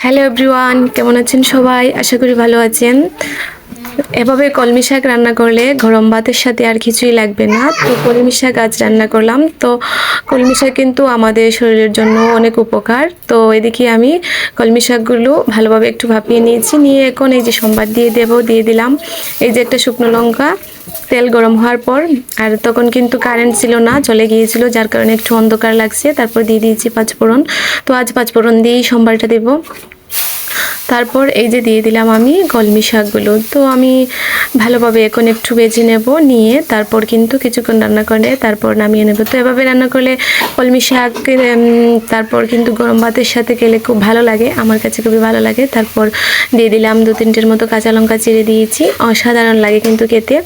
Hello everyone কেমন আছেন সবাই? আশা করি ভালো আছেন। এভাবে কলমি শাক রান্না করলে গরম ভাতের সাথে আর কিছুই লাগবে না। তো কলমি শাক আজ রান্না করলাম। তো কলমি শাক কিন্তু আমাদের শরীরের জন্য অনেক উপকার। তো এদিকে আমি কলমি শাকগুলো ভালোভাবে একটু ভাপিয়ে নিয়েছি। নিয়ে এখন এই যে সোমবার দিয়ে দেবো, দিয়ে দিলাম। এই যে একটা শুকনো লঙ্কা, তেল গরম হওয়ার পর, আর তখন কিন্তু কারেন্ট ছিল না চলে গিয়েছিল, যার কারণে একটু অন্ধকার লাগছে। তারপর দিয়ে দিয়েছি পাঁচফোড়ন। তো আজ পাঁচফোড়ন দিয়েই সোমবারটা দেবো। তারপর এই যে দিয়ে দিলাম আমি কলমি শাকগুলো। তো আমি ভালোভাবে এখন একটু বেজে নেব, নিয়ে তারপর কিন্তু কিছুক্ষণ রান্না করে তারপর নামিয়ে নেব। তো এভাবে রান্না করলে কলমি শাক তারপর কিন্তু গরম ভাতের সাথে খেলে খুব ভালো লাগে, আমার কাছে খুবই ভালো লাগে। তারপর দিয়ে দিলাম দু তিনটের মতো কাঁচা লঙ্কা চিড়ে দিয়েছি, অসাধারণ লাগে কিন্তু খেতে।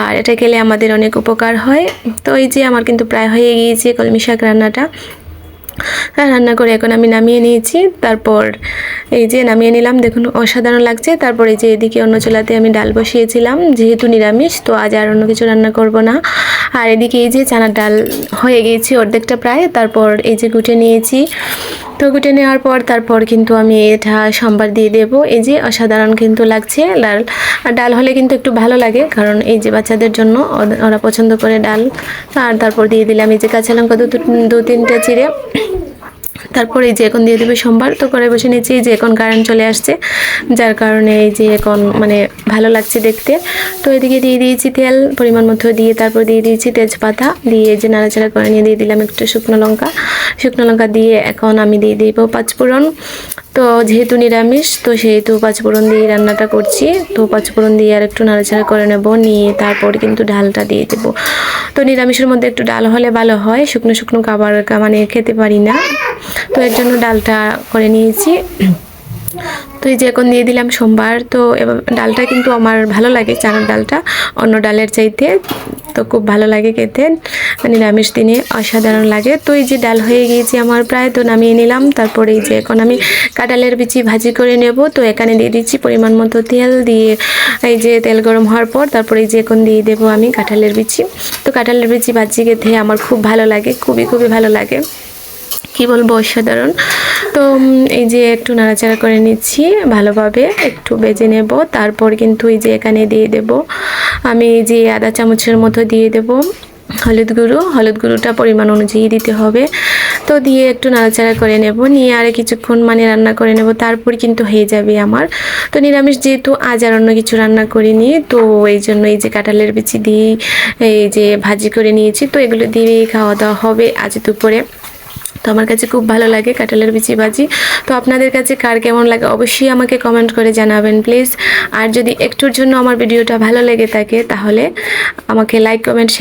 আর এটা খেলে আমাদের অনেক উপকার হয়। তো এই যে আমার কিন্তু প্রায় হয়ে গিয়েছে কলমি শাক রান্নাটা। রান্না করে এখন আমি নামিয়ে নিয়েছি। তারপর এই যে নামিয়ে নিলাম, দেখুন অসাধারণ লাগছে। তারপর এই যে এদিকে অন্য চুলাতে আমি ডাল বসিয়েছিলাম, যেহেতু নিরামিষ, তো আজ আর অন্য কিছু রান্না করব না। আর এদিকে এই যে চানার ডাল হয়ে গিয়েছি অর্ধেকটা প্রায়, তারপর এই যে গুটে নিয়েছি। তো গুটে নেওয়ার পর তারপর কিন্তু আমি এটা সম্বার দিয়ে দেব। এই যে অসাধারণ কিন্তু লাগছে আর ডাল হলে কিন্তু একটু ভালো লাগে, কারণ এই যে বাচ্চাদের জন্য ওরা- পছন্দ করে ডাল। আর তারপর দিয়ে দিলাম এই যে কাঁচা লঙ্কা দু, তিনটে চিড়ে। তারপরে এই যে এখন দিয়ে দেবে সোমবার, তো করে বসে নিয়েছি যে এখন কারেন্ট চলে আসছে, যার কারণে এই যে এখন মানে ভালো লাগছে দেখতে। তো এদিকে দিয়ে দিয়েছি তেল, পরিমাণ মতো দিয়ে তারপর দিয়ে দিয়েছি তেজপাতা, দিয়ে যে নাড়াচাড়া করে নিয়ে দিয়ে দিলাম একটু শুকনো লঙ্কা। শুকনো লঙ্কা দিয়ে এখন আমি দিয়ে দিব পাঁচফোড়ন তো যেহেতু নিরামিষ, তো সেহেতু পাঁচফোড়ন দিয়ে রান্নাটা করছি। তো পাঁচফোড়ন দিয়ে আর একটু নাড়াচাড়া করে নেব, নিয়ে তারপর কিন্তু ডালটা দিয়ে দেবো। তো নিরামিষের মধ্যে একটু ডাল হলে ভালো হয়, শুকনো শুকনো খাবার মানে খেতে পারি না। তো এর জন্য ডালটা করে নিয়েছি। তো এই যে এখন দিয়ে দিলাম সোমবার, তো এবার ডালটা কিন্তু আমার ভালো লাগে চানার ডালটা, অন্য ডালের চাইতে তো খুব ভালো লাগে খেতে। নিরামিষ দিনে অসাধারণ লাগে। তো এই যে ডাল হয়ে গিয়েছে আমার প্রায়, তো নামিয়ে নিলাম। তারপরে এই যে এখন আমি কাঁঠালের বিচি ভাজি করে নেব। তো এখানে দিয়ে দিচ্ছি পরিমাণ মতো তেল দিয়ে, এই যে তেল গরম হওয়ার পর তারপরে এই যে এখন দিয়ে দেবো আমি কাঁঠালের বিচি। তো কাঁঠালের বিচি ভাজি খেতে আমার খুব ভালো লাগে, খুবই খুবই ভালো লাগে। কি বলব, অসাধারণ। তো এই যে একটু নাড়াচাড়া করে নিচ্ছি ভালোভাবে, একটু বেজে নেব, তারপর কিন্তু এই যে এখানে দিয়ে দেব। আমি এই যে আদা চামচের মতো দিয়ে দেব হলুদ গুঁড়ো। হলুদ গুঁড়োটা পরিমাণ অনুযায়ী দিতে হবে। তো, দিয়ে একটু নাড়াচাড়া করে নেব। নিয়ে আর কিছুক্ষণ মানে রান্না করে নেব, তারপর কিন্তু হয়ে যাবে আমার। তো, নিরামিষ যেহেতু আজ আর অন্য কিছু রান্না করিনি, তো এই জন্য এই যে কাঁঠালের বিচি দিয়ে এই যে ভাজি করে নিয়েছি। তো, এগুলো দিয়েই খাওয়া দাওয়া হবে আজ দুপুরে। তো আমার কাছে খুব ভালো লাগে কাঁঠালের বিচি ভাজি। তো আপনাদের কাছে কার কেমন লাগে অবশ্যই আমাকে কমেন্ট করে জানাবেন প্লিজ আর যদি একটুর জন্য আমার ভিডিওটা ভালো লেগে থাকে, তাহলে আমাকে লাইক কমেন্ট